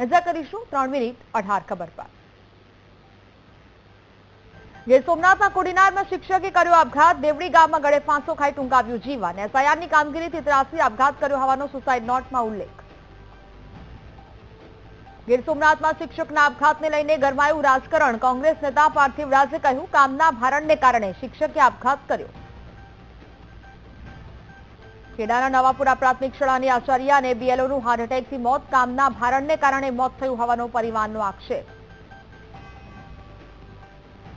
નજર કરીશું ત્રણ મિનિટ અઢાર ખબર પર. ગીર સોમનાથના કોડીનારમાં શિક્ષકે કર્યો આપઘાત. દેવડી ગામમાં ગળે ફાંસો ખાઈ ટૂંકાવ્યું જીવન. એસઆઈઆરની કામગીરીથી ત્રાસી આપઘાત કર્યો હોવાનો સુસાઇડ નોટમાં ઉલ્લેખ. ગીર સોમનાથમાં શિક્ષકના આપઘાતને લઈને ગરમાયું રાજકારણ. કોંગ્રેસ નેતા પાર્થિવ રાજે કહ્યું, કામના ભારણને કારણે શિક્ષકે આપઘાત કર્યો. ખેડાના નવાપુરા પ્રાથમિક શાળાની આચાર્ય અને બીએલઓનું હાર્ટ મોત કામના ભારણને કારણે મોત થયું હોવાનો પરિવારનો આક્ષેપ.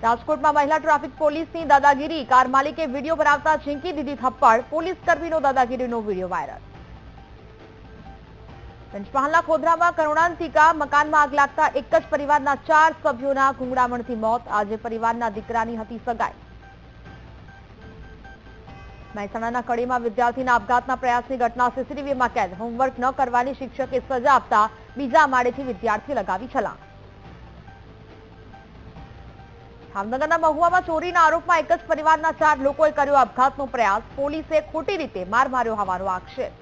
રાજકોટમાં મહિલા ટ્રાફિક પોલીસની દાદાગીરી. કાર માલિકે વીડિયો બનાવતા ઝીંકી દીધી થપ્પડ. પોલીસ કર્મીનો દાદાગીરીનો વીડિયો વાયરલ. પંચમહાલના ખોદરામાં કરુણાંતિકા મકાનમાં આગ લાગતા એક જ પરિવારના ચાર સભ્યોના ગુંગળામણથી મોત. આજે પરિવારના દીકરાની હતી સગાઈ. મહેસાણાના કડીમાં વિદ્યાર્થીના આપઘાતના પ્રયાસની ઘટના સીસીટીવીમાં કેદ. હોમવર્ક ન કરવાની શિક્ષકે સજા આપતા બીજા માળેથી વિદ્યાર્થી લગાવી છલાંગ. જામનગરના મહુવામાં ચોરીના આરોપમાં એક જ પરિવારના ચાર લોકોએ કર્યો આપઘાતનો પ્રયાસ. પોલીસે ખોટી રીતે માર માર્યો હોવાનો આક્ષેપ.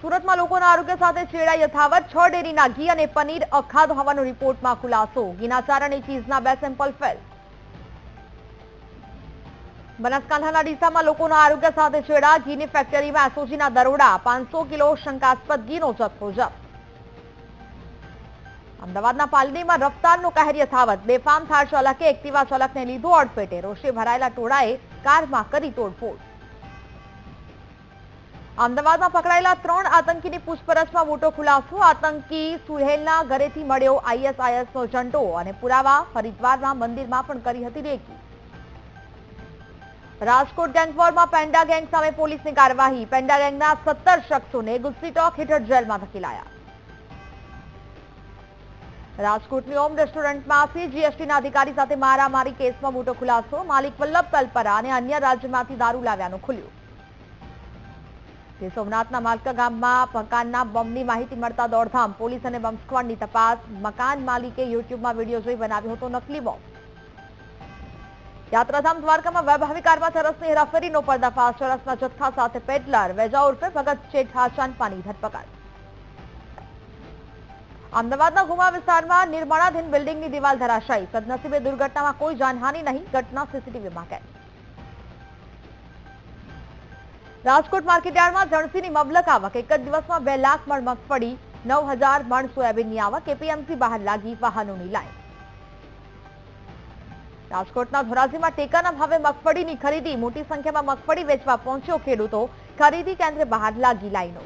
સુરતમાં લોકોના આરોગ્ય સાથે છેડા યથાવત. છ ડેરીના ઘી અને પનીર અખાધ હોવાનો રિપોર્ટમાં ખુલાસો. ઘીના ચાર અને ચીઝના બે સેમ્પલ ફેલ. બનાસકાંઠાના ડીસામાં લોકોના આરોગ્ય સાથે છેડા. ઘીની ફેક્ટરીમાં એસઓજીના દરોડા. પાંચસો કિલો શંકાસ્પદ ઘીનો જથ્થો જપ્ત. અમદાવાદના પાલડીમાં રફતારનો કહેર યથાવત બેફામ થાર ચાલકે એક્ટિવા ચાલકને લીધો અડફેટે. રોષે ભરાયેલા ટોળાએ કારમાં કરી તોડફોડ. અમદાવાદમાં પકડાયેલા ત્રણ આતંકીની પૂછપરછમાં મોટો ખુલાસો. આતંકી સુહેલના ઘરેથી મળ્યો આઈએસઆઈએસનો ઝંડો અને પુરાવા હરિદ્વારના મંદિરમાં પણ કરી હતી રેકી. રાજકોટ ગેંગવોરમાં પેન્ડા ગેંગ સામે પોલીસની કાર્યવાહી. પેન્ડા ગેંગના સત્તર શખ્સોને ગુસ્સીટોક હેઠળ જેલમાં ધકેલાયા. રાજકોટની ઓમ રેસ્ટોરન્ટમાંથી જીએસટીના અધિકારી સાથે મારામારી કેસમાં મોટો ખુલાસો. માલિક વલ્લભ તલપરા અને અન્ય રાજ્યમાંથી દારૂ લાવ્યાનું ખુલ્યું. તે સોમનાથના માલકા ગામમાં મકાનના બોમ્બની માહિતી મળતા દોડધામ. પોલીસ અને બોમ્બ સ્ક્વોડની તપાસ. મકાન માલિકે યુટ્યુબમાં વીડિયો જોઈ બનાવ્યો હતો નકલી બોમ્બ. યાત્રાધામ દ્વારકામાં વૈભવી કારમાં ચરસની હેરાફેરીનો પર્દાફાશ. ચરસના જથ્થા સાથે પેડલર વેજા ઉર્ફે ભગત શેઠા ચાંદપાની ધરપકડ. અમદાવાદના ગુમા વિસ્તારમાં નિર્માણાધીન બિલ્ડિંગની દિવાલ ધરાશાયી. સદનસીબે દુર્ઘટનામાં કોઈ જાનહાનિ નહીં. ઘટના સીસીટીવીમાં કેદ. રાજકોટ માર્કેટયાર્ડમાં જણસીની મબલક આવક. એક જ દિવસમાં બે લાખ મણ મગફળી નવ હજાર મણ સોયાબીનની આવક. એપીએમસી બહાર લાગી વાહનોની લાઈન રાજકોટના ધોરાજીમાં ટેકાના ભાવે મગફળીની ખરીદી. મોટી સંખ્યામાં મગફળી વેચવા પહોંચ્યો ખેડૂતો. ખરીદી કેન્દ્ર બહાર લાગી લાઈનો.